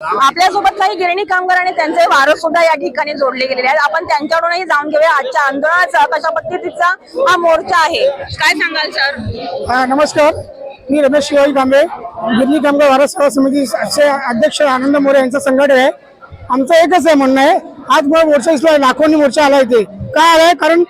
आपल्यासोबत काही गिरणी कामगार आणि त्यांचे वारस सुद्धा या ठिकाणी जोडले गेलेले आहेत. आपण त्यांच्याकडूनही जाऊन घेऊया. आजच्या आंदोलनाचा कशा पद्धतीचा हा मोर्चा आहे? काय सांगाल सर? हा नमस्कार. मी रमेश शिवाजी कांबळे. गिरणी कामगार वारस सेवा समितीचे अध्यक्ष आनंद मोरे यांचा संघटन आहे. आमचं एकच आहे म्हणणं आहे आज मला मोर्चा दिसला लाखोंनी मोर्चा आला इथे. काय आलाय कारण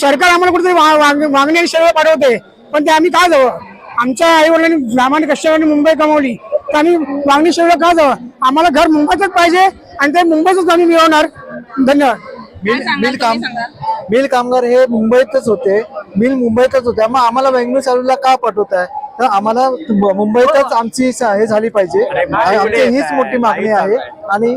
सरकार आम्हाला कुठेतरी मागणी सेवा पाठवते. पण ते आम्ही का जावं? आमच्या आई वडिलांनी ग्रामाने कष्टाने मुंबई कमावली. तर आम्ही वागणी सेवेला का जावं? आम्हाला घर मुंबईतच पाहिजे आणि ते मुंबईतच आम्ही मिळवणार. धन्यवाद. मिल मिल काम मिल कामगार हे मुंबईतच होते. मिल मुंबईतच होते. मग आम्हाला बेंगलोर चालूला का पाठवत आहे? तर आम्हाला मुंबईतच आमची स- हे झाली पाहिजे. आणि आमची हीच मोठी मागणी आहे. आणि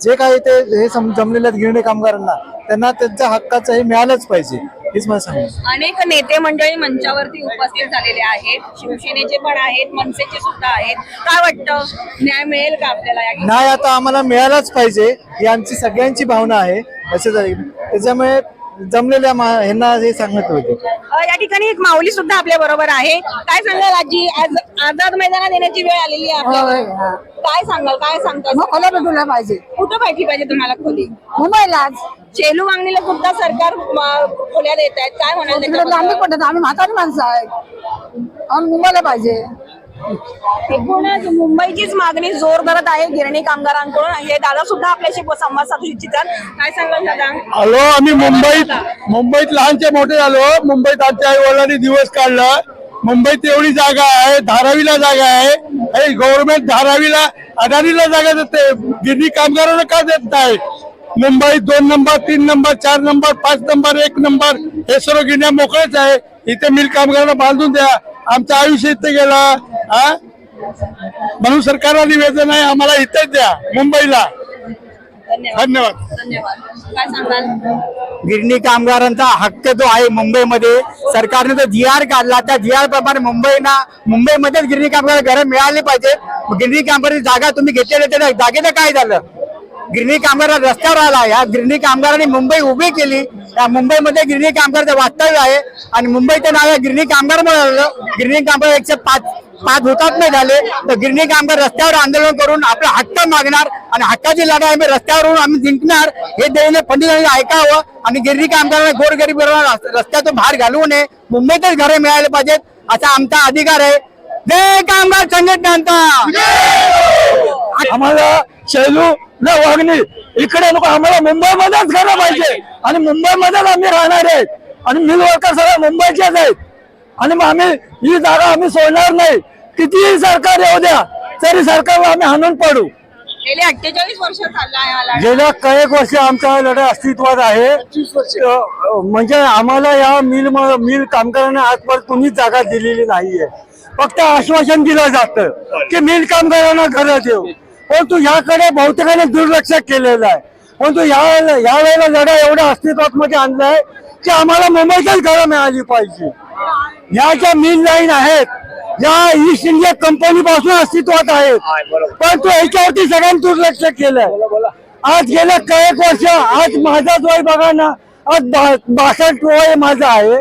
जे काही ते हे सम- जमलेले आहेत गिरणी कामगारांना त्यांना त्यांच्या हक्काचं हे मिळालंच पाहिजे. हीच मला सांगायचं अनेक नेते मंडळी मंचावरती उपस्थित झालेले आहेत. शिवसेनेचे पण आहेत मनसेचे सुद्धा आहेत. काय वाटतं? न्याय मिळेल का आपल्याला या नाही आता आम्हाला मिळालाच पाहिजे. ही आमची सगळ्यांची भावना आहे. असे झाले. त्याच्यामुळे जमलेल्या मा- ह्यांना हे सांगत होते. अ, या ठिकाणी एक माऊली सुद्धा आपल्या बरोबर आहे. काय सांगाल आजी? आज आझाद मैदानात येण्याची वेळ आलेली आहे. काय सांगाल? काय सांगताल खोल्या भेटूला पाहिजे. कुठं पाहिजे पाहिजे तुम्हाला खोली? मुंबईलाच. चेलू वांगणीला सुद्धा सरकार खोल्या देत आहेत. काय म्हणाल? पडतात. आम्ही म्हातारी माणसं आहेत. आम्ही मुंबईला पाहिजे. एकूणच मुंबईचीच मागणी जोर धरत आहे गिरणी कामगारांकडून. हे दादा सुद्धा आपल्याशी संवाद साधू इच्छितात काय सांगाल दादा? आलो आम्ही मुंबईत मुंबईत लहानचे मोठे झालो. मुंबईत आमच्या आई वडिलांनी दिवस काढला. मुंबईत एवढी जागा आहे धारावीला जागा आहे. गव्हर्नमेंट धारावीला अदानीला जागा देते. गिरणी कामगारांना का देत नाही? मुंबईत दोन नंबर तीन नंबर चार नंबर पाच नंबर एक नंबर हे सर्व गिरण्या मोकळेच आहे. इथे मिल कामगारांना बांधून द्या. आमचं आयुष्य इथे गेला. हा म्हणून सरकारला निवेदन आहे आम्हाला इथेच द्या मुंबईला. धन्यवाद. धन्यवाद. धन्यवाद. काय सांगाल? गिरणी कामगारांचा हक्क जो आहे मुंबईमध्ये सरकारने जो जी आर काढला त्या जी आर प्रमाणे मुंबईना मुंबईमध्येच गिरणी कामगार घर मिळाले पाहिजे गिरणी कामगारांची जागा तुम्ही घेतलेल्या त्या जागेचं काय झालं? गिरणी कामगार रस्त्यावर आला. या गिरणी कामगारांनी मुंबई उभी केली. या मुंबईमध्ये गिरणी कामगारचं वास्तव्य आहे. आणि मुंबईचं नाव आहे गिरणी कामगार म्हणून आलं गिरणी कामगार एकशे पाच पाच हुतात्मे झाले. तर गिरणी कामगार रस्त्यावर आंदोलन करून आपला हक्क मागणार आणि हक्काची लढाई आम्ही रस्त्यावरून आम्ही जिंकणार हे देवेंद्र फडणवीस ऐकावं. आणि गिरणी कामगारांना गोरगरीब रस्त्यातून बाहेर घालवू नये. मुंबईतच घरे मिळायला पाहिजेत असा आमचा अधिकार आहे. जय कामगार संघटनांचा! आम्हाला शैलू न वागणी. इकडे नको आम्हाला मुंबईमध्येच घरं पाहिजे. आणि मुंबईमध्येच आम्ही राहणार आहेत आणि मिल वर्कर सगळ्या मुंबईचेच आहेत. आणि मग आम्ही ही जागा आम्ही सोडणार नाही. कितीही सरकार येऊ द्या तरी सरकारला आम्ही हाणून पडू. गेले अठ्ठेचाळीस वर्ष चालला आहे हा लढा. गेल्या काही वर्ष आमचा लढा अस्तित्वात आहे. अ, म्हणजे आम्हाला या मिल मिल कामगारांना आजपर्यंत कुणीच जागा दिलेली नाहीये. फक्त आश्वासन दिलं जातं की मिल कामगारांना घरं देऊ. परंतु ह्याकडे बहुतेकाने दुर्लक्ष केलेलं आहे. परंतु या या वेळेला लढा एवढा अस्तित्वात मध्ये आणलाय की आम्हाला मुंबईतच घरं मिळाली पाहिजे. या ज्या मिल लाईन आहेत या ईस्ट इंडिया कंपनी पासून अस्तित्वात आहेत. परंतु याच्यावरती सगळ्यांनी दुर्लक्ष केलंय. आज गेल्या काही वर्ष आज माझा वय बघा ना आज बासष्ट वय माझं आहे.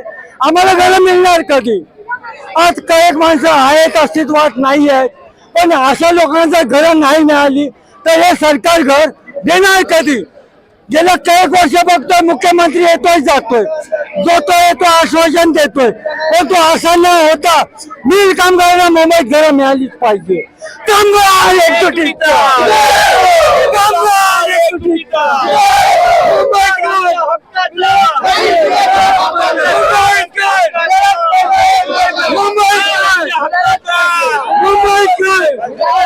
आम्हाला घरं मिळणार कधी? आज काही माणसं आहेत अस्तित्वात नाही आहेत पण अशा लोकांना जर घरं नाही मिळाली. तर हे सरकार घर देणार कधी? गेल्या काही वर्ष बघतोय मुख्यमंत्री येतोय जातोय. जो तो येतो आश्वासन देतोय. पण तो असं न होता मिल कामगारांना मुंबईत घरं मिळालीच पाहिजे. कामगार एकजुटीचा कामगार एकजुटीचा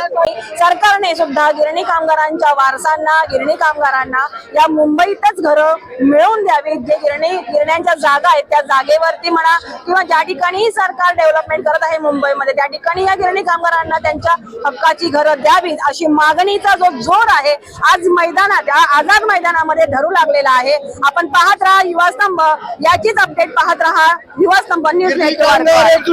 सरकारने सुद्धा गिरणी कामगारांच्या वारसांना गिरणी कामगारांना या मुंबईतच घरं मिळवून द्यावीत. जे गिरणी गिरण्यांच्या जागा आहेत त्या जागेवरती म्हणा किंवा ज्या ठिकाणी सरकार डेव्हलपमेंट करत आहे मुंबईमध्ये त्या ठिकाणी या गिरणी कामगारांना त्यांच्या हक्काची घरं द्यावीत अशी मागणीचा जो जोर आहे आज मैदानात आझाद मैदानामध्ये धरू लागलेला आहे. आपण पाहत राहा युवा स्तंभ याचीच अपडेट पाहत राहा युवा स्तंभ न्यूज नेटवर्क